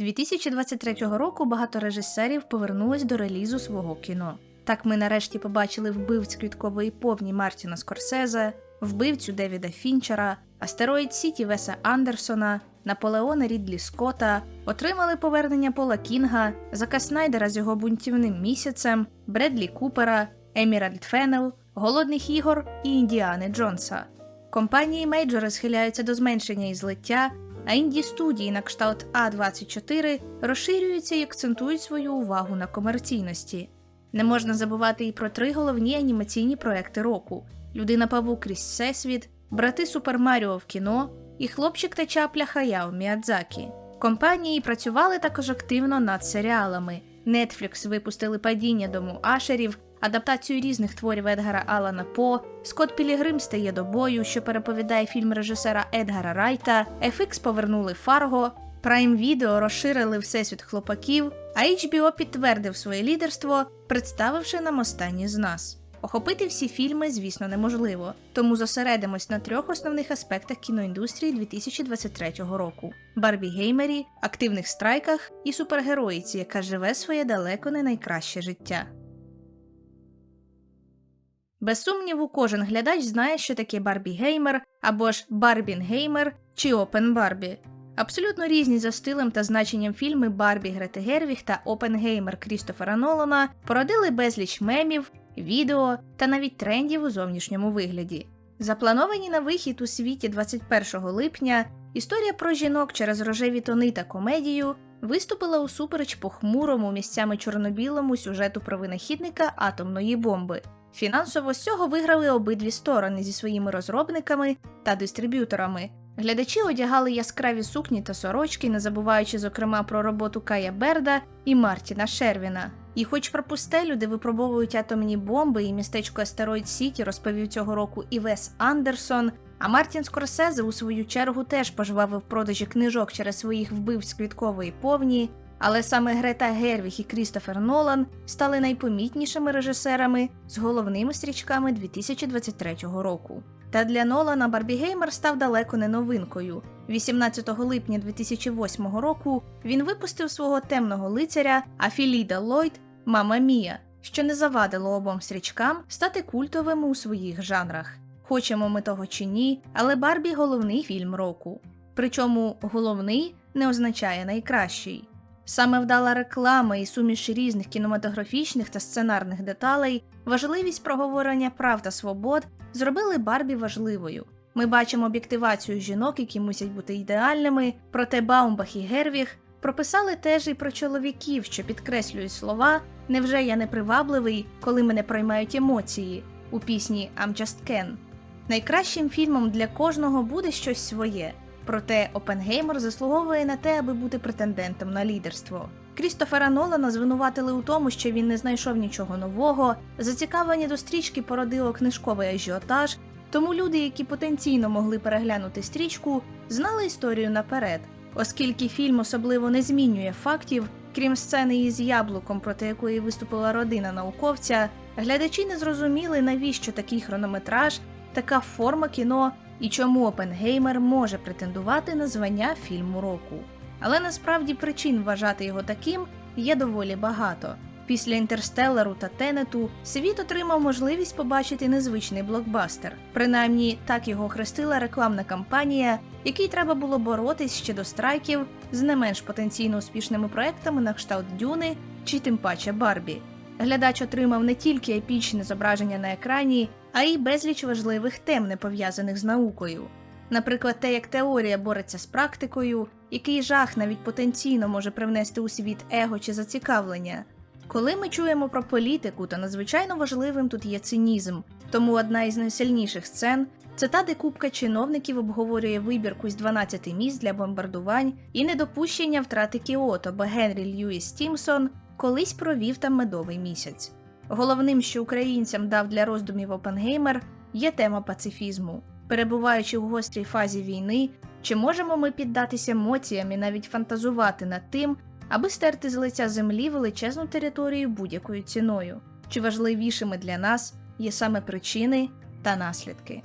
2023 року багато режисерів повернулись до релізу свого кіно. Так ми нарешті побачили вбивць квіткової повні Мартіна Скорсезе, вбивцю Девіда Фінчера, Астероїд Сіті Веса Андерсона, Наполеона Рідлі Скотта, отримали повернення Пола Кінга, Зака Снайдера з його бунтівним місяцем, Бредлі Купера, Еміральд Феннел, Голодних ігор і Індіани Джонса. Компанії мейджори схиляються до зменшення і злиття, а інді студії на кшталт А24 розширюються і акцентують свою увагу на комерційності. Не можна забувати і про три головні анімаційні проекти року: Людина Павук крізь Всесвіт, Брати Супер Маріо в кіно і Хлопчик та чапля Хаяо Міядзакі. Компанії працювали також активно над серіалами. Netflix випустили падіння дому Ашерів, адаптацію різних творів Едгара Алана По, Скотт Пілігрим стає до бою, що переповідає фільм режисера Едгара Райта, FX повернули Фарго, Prime Video розширили всесвіт хлопаків, а HBO підтвердив своє лідерство, представивши нам останні з нас. Охопити всі фільми, звісно, неможливо, тому зосередимось на трьох основних аспектах кіноіндустрії 2023 року: Барбі Геймері, активних страйках і супергероїці, яка живе своє далеко не найкраще життя. Без сумніву, кожен глядач знає, що таке Барбі Геймер або ж Барбін Геймер чи Опен Барбі. Абсолютно різні за стилем та значенням фільми Барбі Грети Гервіг та Опенгеймер Крістофера Нолана породили безліч мемів, відео та навіть трендів у зовнішньому вигляді. Заплановані на вихід у світі 21 липня, історія про жінок через рожеві тони та комедію виступила усупереч похмурому місцями чорнобілому сюжету про винахідника атомної бомби. Фінансово з цього виграли обидві сторони зі своїми розробниками та дистриб'юторами. Глядачі одягали яскраві сукні та сорочки, не забуваючи, зокрема, про роботу Кая Берда і Мартіна Шервіна. І хоч про пустелю, де випробовують атомні бомби, і містечко Астероїд Сіті розповів цього року і Вес Андерсон, а Мартін Скорсезе у свою чергу теж пожвавив продажі книжок через своїх вбивць квіткової повні. Але саме Грета Гервіг і Крістофер Нолан стали найпомітнішими режисерами з головними стрічками 2023 року. Та для Нолана Барбі Геймер став далеко не новинкою. 18 липня 2008 року він випустив свого темного лицаря Афіліда Ллойд Мама Мія, що не завадило обом стрічкам стати культовими у своїх жанрах. Хочемо ми того чи ні, але Барбі головний фільм року. Причому головний не означає найкращий. Саме вдала реклама і суміш різних кінематографічних та сценарних деталей, важливість проговорення прав та свобод зробили Барбі важливою. Ми бачимо об'єктивацію жінок, які мусять бути ідеальними, проте Баумбах і Гервіг прописали теж і про чоловіків, що підкреслюють слова Невже я не привабливий, коли мене проймають емоції у пісні I'm Just Ken. Найкращим фільмом для кожного буде щось своє. Проте Опенгеймер заслуговує на те, аби бути претендентом на лідерство. Крістофера Нолана звинуватили у тому, що він не знайшов нічого нового, зацікавлення до стрічки породило книжковий ажіотаж, тому люди, які потенційно могли переглянути стрічку, знали історію наперед, оскільки фільм особливо не змінює фактів, крім сцени із яблуком, проти якої виступила родина науковця, глядачі не зрозуміли, навіщо такий хронометраж, така форма кіно і чому Опенгеймер може претендувати на звання фільму року. Але насправді причин вважати його таким є доволі багато. Після інтерстеллару та Тенету світ отримав можливість побачити незвичний блокбастер. Принаймні так його хрестила рекламна кампанія, якій треба було боротись ще до страйків з не менш потенційно успішними проектами на кшталт Дюни чи тим паче Барбі. Глядач отримав не тільки епічне зображення на екрані, а й безліч важливих тем, не пов'язаних з наукою. Наприклад, те, як теорія бореться з практикою, який жах навіть потенційно може привнести у світ его чи зацікавлення. Коли ми чуємо про політику, то надзвичайно важливим тут є цинізм, тому одна із найсильніших сцен це та, де купка чиновників обговорює вибірку з 12 місць для бомбардувань і недопущення втрати Кіото, бо Генрі Льюіс Тімсон колись провів там медовий місяць. Головним, що українцям дав для роздумів Опенгеймер, є тема пацифізму. Перебуваючи у гострій фазі війни, чи можемо ми піддатися емоціям і навіть фантазувати над тим, аби стерти з лиця землі величезну територію будь-якою ціною? Чи важливішими для нас є саме причини та наслідки?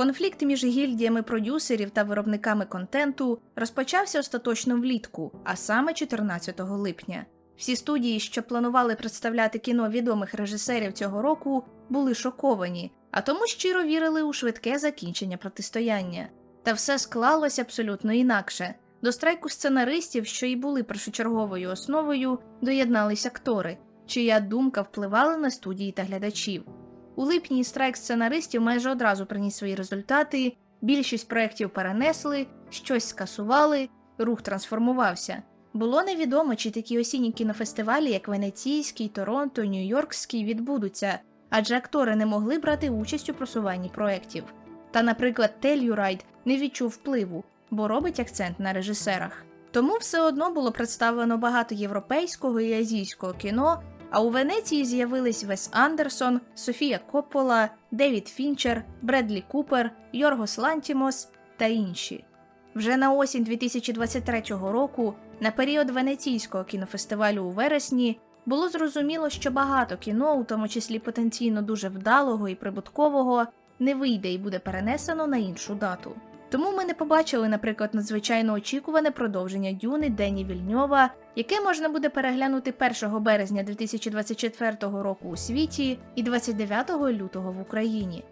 Конфлікт між гільдіями продюсерів та виробниками контенту розпочався остаточно влітку, а саме 14 липня. Всі студії, що планували представляти кіно відомих режисерів цього року, були шоковані, а тому щиро вірили у швидке закінчення протистояння. Та все склалося абсолютно інакше. До страйку сценаристів, що і були першочерговою основою, доєднались актори, чия думка впливала на студії та глядачів. У липні страйк сценаристів майже одразу приніс свої результати, більшість проєктів перенесли, щось скасували, рух трансформувався. Було невідомо, чи такі осінні кінофестивалі, як Венеційський, Торонто, Нью-Йоркський, відбудуться, адже актори не могли брати участь у просуванні проєктів. Та, наприклад, Тельюрайд не відчув впливу, бо робить акцент на режисерах. Тому все одно було представлено багато європейського і азійського кіно, а у Венеції з'явились Вес Андерсон, Софія Коппола, Девід Фінчер, Бредлі Купер, Йоргос Лантімос та інші. Вже на осінь 2023 року, на період Венеційського кінофестивалю у вересні, було зрозуміло, що багато кіно, у тому числі потенційно дуже вдалого і прибуткового, не вийде і буде перенесено на іншу дату. Тому ми не побачили, наприклад, надзвичайно очікуване продовження Дюни Дені Вільньова, яке можна буде переглянути 1 березня 2024 року у світі і 29 лютого в Україні.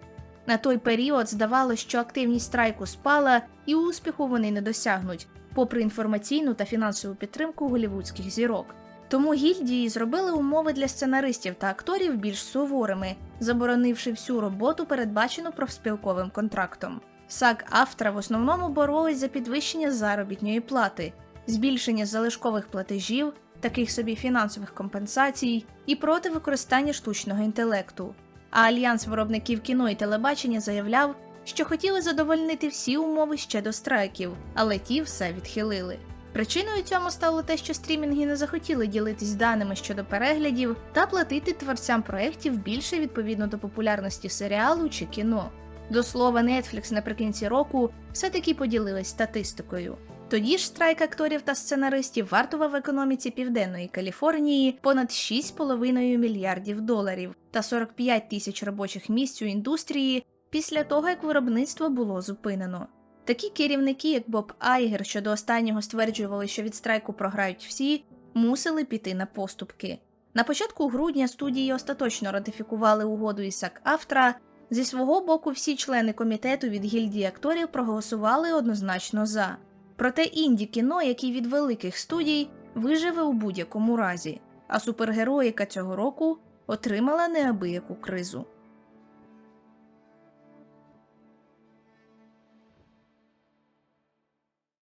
На той період здавалося, що активність страйку спала і успіху вони не досягнуть, попри інформаційну та фінансову підтримку голівудських зірок. Тому гільдії зробили умови для сценаристів та акторів більш суворими, заборонивши всю роботу, передбачену профспілковим контрактом. САК Автра в основному боролись за підвищення заробітної плати, збільшення залишкових платежів, таких собі фінансових компенсацій і проти використання штучного інтелекту. А альянс виробників кіно і телебачення заявляв, що хотіли задовольнити всі умови ще до страйків, але ті все відхилили. Причиною цьому стало те, що стрімінги не захотіли ділитись даними щодо переглядів та платити творцям проєктів більше відповідно до популярності серіалу чи кіно. До слова, Netflix наприкінці року все-таки поділилась статистикою. Тоді ж страйк акторів та сценаристів вартував в економіці Південної Каліфорнії понад 6,5 мільярдів доларів та 45 тисяч робочих місць у індустрії після того, як виробництво було зупинено. Такі керівники, як Боб Айгер, що до останнього стверджували, що від страйку програють всі, мусили піти на поступки. На початку грудня студії остаточно ратифікували угоду із САК Автра. Зі свого боку, всі члени комітету від гільдії акторів проголосували однозначно за. Проте інді кіно, як і від великих студій, виживе у будь-якому разі, а супергероїка цього року отримала неабияку кризу.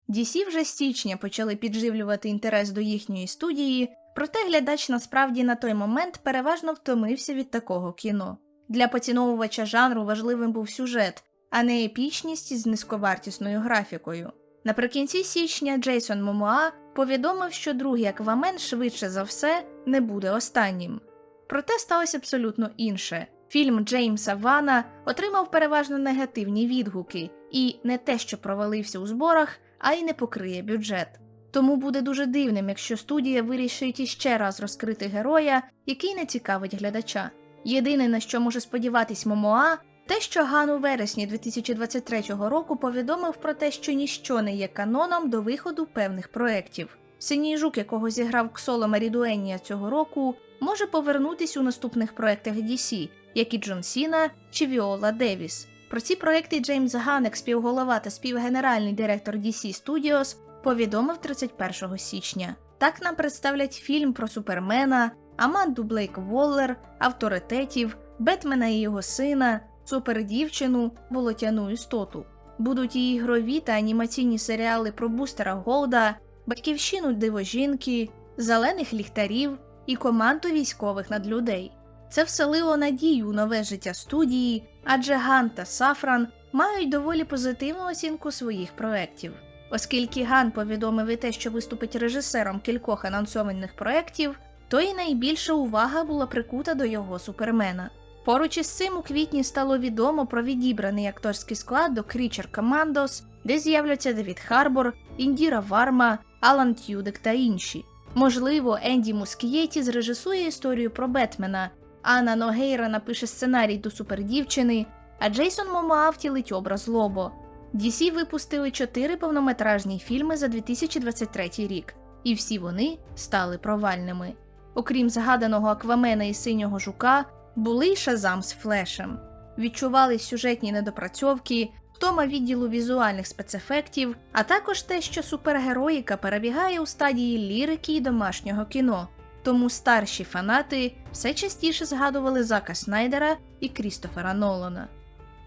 DC вже з січня почали підживлювати інтерес до їхньої студії, проте глядач насправді на той момент переважно втомився від такого кіно. Для поціновувача жанру важливим був сюжет, а не епічність з низьковартісною графікою. Наприкінці січня Джейсон Момоа повідомив, що другий аквамен швидше за все не буде останнім. Проте сталося абсолютно інше. Фільм Джеймса Вана отримав переважно негативні відгуки і не те, що провалився у зборах, а й не покриє бюджет. Тому буде дуже дивним, якщо студія вирішить іще раз розкрити героя, який не цікавить глядача. Єдине, на що може сподіватись Момоа, те, що Ган у вересні 2023 року повідомив про те, що ніщо не є каноном до виходу певних проєктів. Синій жук, якого зіграв Ксоло Марідуенія цього року, може повернутись у наступних проєктах DC, як і Джон Сіна чи Віола Девіс. Про ці проекти Джеймс Ган, як співголова та співгенеральний директор DC Studios, повідомив 31 січня. Так нам представлять фільм про Супермена, Аманду Блейк Воллер, авторитетів, Бетмена і його сина, супердівчину, болотяну істоту. Будуть і ігрові та анімаційні серіали про бустера Голда, батьківщину дивожінки, зелених ліхтарів і команду військових надлюдей. Це вселило надію у нове життя студії, адже Ган та Сафран мають доволі позитивну оцінку своїх проєктів. Оскільки Ган повідомив і те, що виступить режисером кількох анонсованих проєктів, то й найбільша увага була прикута до його супермена. Поруч із цим у квітні стало відомо про відібраний акторський склад до Creature Commandos, де з'являться Девід Харбор, Індіра Варма, Алан Тюдек та інші. Можливо, Енді Мускієті зрежисує історію про Бетмена, Анна Ногейра напише сценарій до супердівчини, а Джейсон Момоа втілить образ Лобо. DC випустили чотири повнометражні фільми за 2023 рік, і всі вони стали провальними. Окрім згаданого Аквамена і синього жука, були й Шазам з Флешем. Відчували сюжетні недопрацьовки, втома відділу візуальних спецефектів, а також те, що супергероїка перебігає у стадії лірики і домашнього кіно. Тому старші фанати все частіше згадували Зака Снайдера і Крістофера Нолана.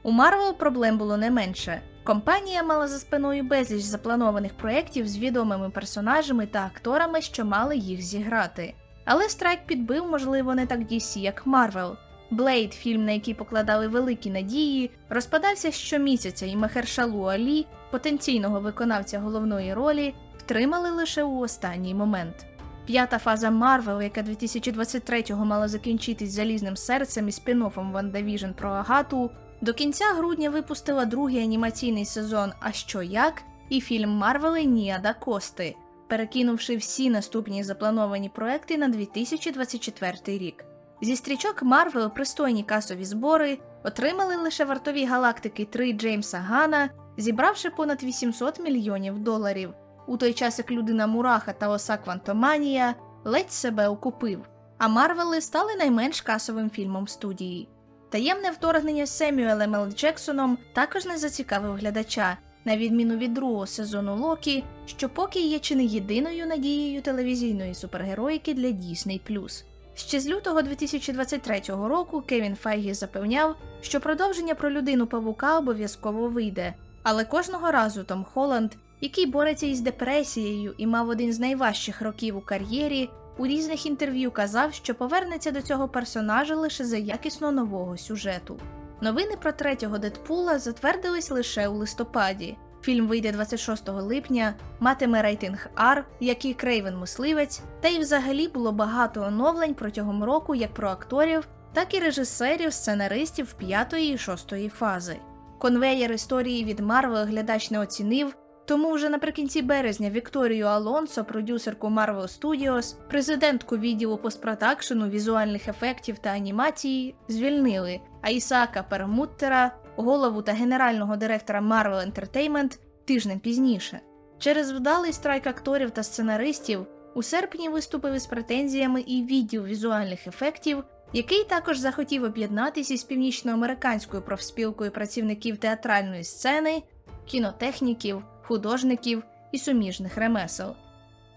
У Марвел проблем було не менше. Компанія мала за спиною безліч запланованих проєктів з відомими персонажами та акторами, що мали їх зіграти. Але страйк підбив, можливо, не так DC, як Марвел. Блейд, фільм, на який покладали великі надії, розпадався щомісяця, і Мехершалу Алі, потенційного виконавця головної ролі, втримали лише у останній момент. П'ята фаза Марвел, яка 2023-го мала закінчитись залізним серцем і спін-оффом WandaVision про Агату, до кінця грудня випустила другий анімаційний сезон А що як і фільм Марвели Ніада Кости, перекинувши всі наступні заплановані проекти на 2024 рік. Зі стрічок Марвел пристойні касові збори отримали лише вартові галактики 3 Джеймса Гана, зібравши понад 800 мільйонів доларів. У той час як людина Мураха та Оса Квантоманія ледь себе окупив, а Марвели стали найменш касовим фільмом студії. Таємне вторгнення з Семюелем Л. Джексоном також не зацікавив глядача, на відміну від другого сезону Локі, що поки є чи не єдиною надією телевізійної супергероїки для Disney+. Ще з лютого 2023 року Кевін Файгі запевняв, що продовження про людину павука обов'язково вийде, але кожного разу Том Холланд, який бореться із депресією і мав один з найважчих років у кар'єрі, у різних інтерв'ю казав, що повернеться до цього персонажа лише за якісно нового сюжету. Новини про третього Дедпула затвердились лише у листопаді. Фільм вийде 26 липня, матиме рейтинг R, як і Крейвен Мисливець, та й взагалі було багато оновлень протягом року як про акторів, так і режисерів, сценаристів п'ятої і шостої фази. Конвеєр історії від Марвел глядач не оцінив, тому вже наприкінці березня Вікторію Алонсо, продюсерку Marvel Studios, президентку відділу постпродакшену, візуальних ефектів та анімації, звільнили, а Ісаака Пермуттера, голову та генерального директора Marvel Entertainment, тижнем пізніше. Через вдалий страйк акторів та сценаристів у серпні виступив із претензіями і відділ візуальних ефектів, який також захотів об'єднатися із північноамериканською профспілкою працівників театральної сцени, кінотехніків, художників і суміжних ремесел.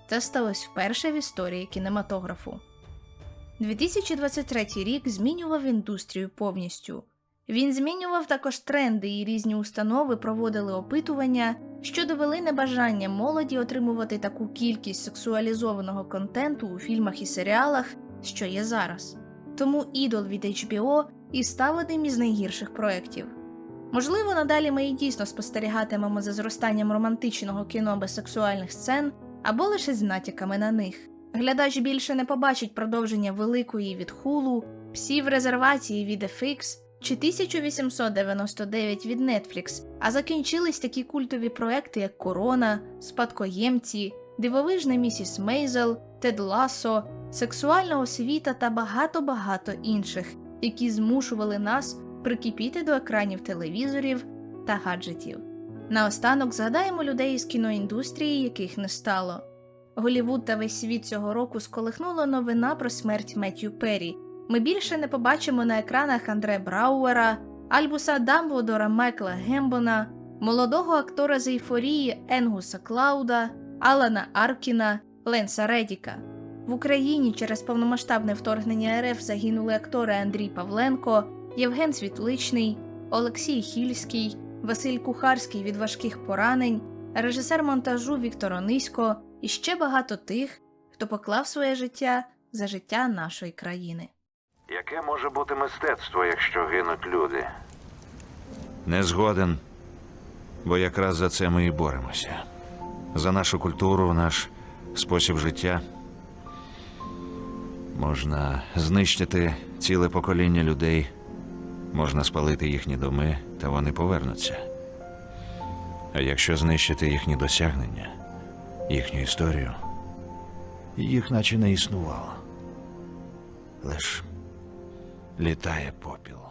Це сталося вперше в історії кінематографу. 2023 рік змінював індустрію повністю. Він змінював також тренди, і різні установи проводили опитування, що довели небажання молоді отримувати таку кількість сексуалізованого контенту у фільмах і серіалах, що є зараз. Тому ідол від HBO і став одним із найгірших проєктів. Можливо, надалі ми і дійсно спостерігатимемо за зростанням романтичного кіно без сексуальних сцен або лише з натяками на них. Глядач більше не побачить продовження великої від Hulu, псів резервації від FX чи 1899 від Netflix, а закінчились такі культові проекти, як Корона, Спадкоємці, Дивовижна місіс Мейзел, Тед Лассо, Сексуальна освіта та багато-багато інших, які змушували нас прикипіти до екранів телевізорів та гаджетів. Наостанок згадаємо людей із кіноіндустрії, яких не стало. Голівуд та весь світ цього року сколихнула новина про смерть Меттью Перрі. Ми більше не побачимо на екранах Андре Брауера, Альбуса Дамблдора Майкла Гембона, молодого актора з ейфорії Енгуса Клауда, Алана Аркіна, Ленса Редіка. В Україні через повномасштабне вторгнення РФ загинули актори Андрій Павленко, Євген Світличний, Олексій Хільський, Василь Кухарський від важких поранень, режисер монтажу Віктор Онисько і ще багато тих, хто поклав своє життя за життя нашої країни. Яке може бути мистецтво, якщо гинуть люди? Не згоден, бо якраз за це ми і боремося. За нашу культуру, наш спосіб життя. Можна знищити ціле покоління людей, можна спалити їхні доми, та вони повернуться. А якщо знищити їхні досягнення, їхню історію, їх наче не існувало. Лиш літає попіл.